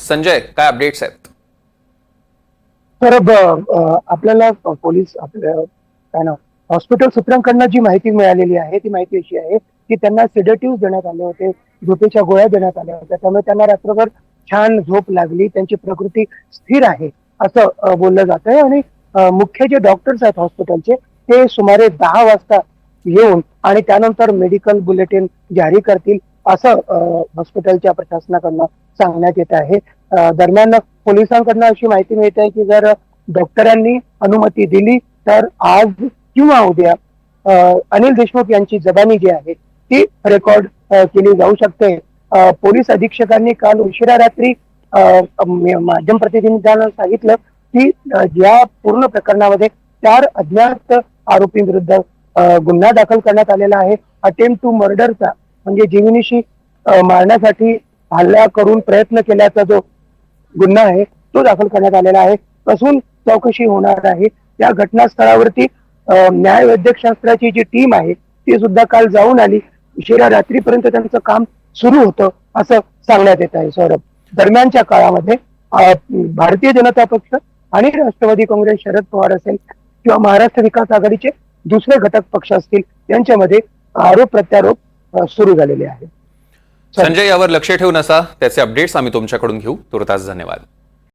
संजय काय अपडेट्स आहेत? तर आपल्याला पोलीस आपल्या काय ना हॉस्पिटल सूत्रांकडनं जी माहिती मिळालेली आहे ती माहिती अशी आहे की त्यांना सिडेटिव्ह देण्यात आले होते झोपेच्या गोळ्या देण्यात आल्या होत्या. त्यामुळे त्यांना रात्रभर छान झोप लागली त्यांची प्रकृती स्थिर आहे असं बोललं जात आहे आणि मुख्य जे डॉक्टर्स आहेत हॉस्पिटलचे ते सुमारे दहा वाजता येऊन आणि त्यानंतर मेडिकल बुलेटिन जारी करतील. असं हॉस्पिटलच्या प्रशासनाकडनं सांगण्यात येत आहे. दरम्यान पोलिसांकडनं अशी माहिती मिळते आहे की जर डॉक्टरांनी अनुमती दिली तर आज किंवा उद्या अनिल देशमुख यांची जबानी जी आहे ती रेकॉर्ड केली जाऊ शकते. पोलीस अधीक्षकांनी काल उशिरा रात्री माध्यम प्रतिनिधींना सांगितलं की या पूर्ण प्रकरणामध्ये चार अज्ञात आरोपींविरुद्ध गुन्हा दाखल करण्यात आलेला आहे. अटेम्प्ट टू मर्डरचा म्हणजे जीवनीशी मारण्यासाठी हल्ला करून प्रयत्न केल्याचा जो गुन्हा आहे तो दाखल करण्यात आलेला आहे. कसून चौकशी होणार आहे. या घटनास्थळावरती अ, न्यायवैद्यकशास्त्राची जी टीम आहे ती सुद्धा काल जाऊन आली. उशिरा रात्रीपर्यंत त्यांचं काम सुरू होतं असं सांगण्यात येत आहे सौरभ. दरम्यानच्या काळामध्ये भारतीय जनता पक्ष आणि राष्ट्रवादी काँग्रेस शरद पवार असेल किंवा महाराष्ट्र विकास आघाडीचे दुसरे घटक पक्ष असतील यांच्यामध्ये आरोप प्रत्यारोप सुरू झालेले आहे. संजय यावर लक्ष ठेवून असा त्याचे अपडेट्स आम्ही तुमच्याकडून घेऊ. तुर्तास धन्यवाद.